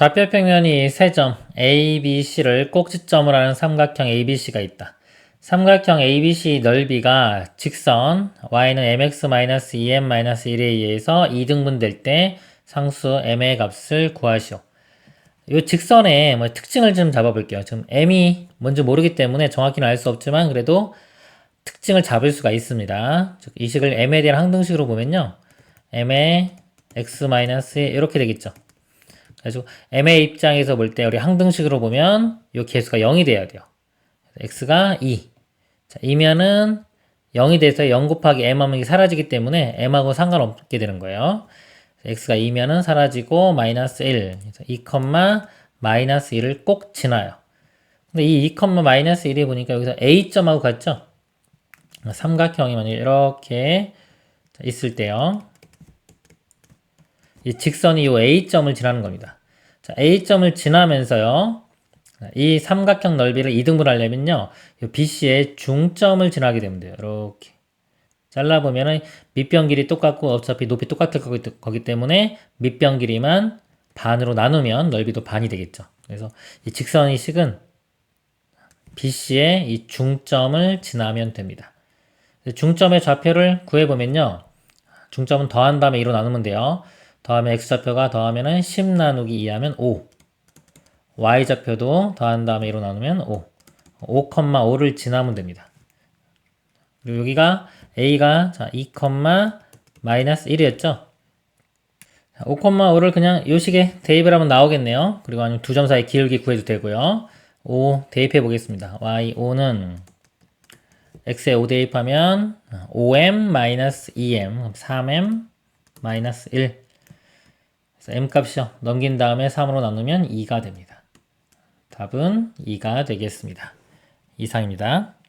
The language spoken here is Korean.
좌표 평면이 세 점 A, B, C를 꼭지점으로 하는 삼각형 ABC가 있다. 삼각형 ABC 넓이가 직선 y는 mx-2m-1에 의해서 2등분될 때 상수 m의 값을 구하시오. 이 직선의 뭐 특징을 좀 잡아볼게요. 지금 m이 뭔지 모르기 때문에 정확히는 알 수 없지만 그래도 특징을 잡을 수가 있습니다. 즉, 이 식을 m에 대한 항등식으로 보면요. m의 x 이렇게 되겠죠. 그래서 m의 입장에서 볼 때 우리 항등식으로 보면 이 개수가 0이 돼야 돼요. x가 2. 자, 이면은 0이 돼서 0 곱하기 m 하면 사라지기 때문에 m하고 상관없게 되는 거예요. x가 2면은 사라지고 마이너스 1. 그래서 2, 마이너스 1을 꼭 지나요. 근데 이 2, 마이너스 1이 보니까 여기서 a점하고 같죠? 삼각형이 만약 이렇게 있을 때요. 이 직선이 이 A점을 지나는 겁니다. 자, A점을 지나면서요. 이 삼각형 넓이를 2등분 하려면요. 이 BC의 중점을 지나게 되면 돼요. 이렇게. 잘라보면은 밑변 길이 똑같고 어차피 높이 똑같을 거기 때문에 밑변 길이만 반으로 나누면 넓이도 반이 되겠죠. 그래서 이 직선의 식은 BC의 이 중점을 지나면 됩니다. 중점의 좌표를 구해보면요. 중점은 더한 다음에 2로 나누면 돼요. 더하면 x좌표가 더하면은 10 나누기 2 하면 5. y좌표도 더한 다음에 2로 나누면 5. 5,5를 지나면 됩니다. 그리고 여기가 a가 자, 2, 마이너스 1이었죠? 5,5를 그냥 요 식에 대입을 하면 나오겠네요. 그리고 아니면 두 점 사이 기울기 구해도 되고요. 5 대입해 보겠습니다. y 5는 x에 5 대입하면 5m 마이너스 2m 3m 마이너스 1 그래서 m 값이요. 넘긴 다음에 3으로 나누면 2가 됩니다. 답은 2가 되겠습니다. 이상입니다.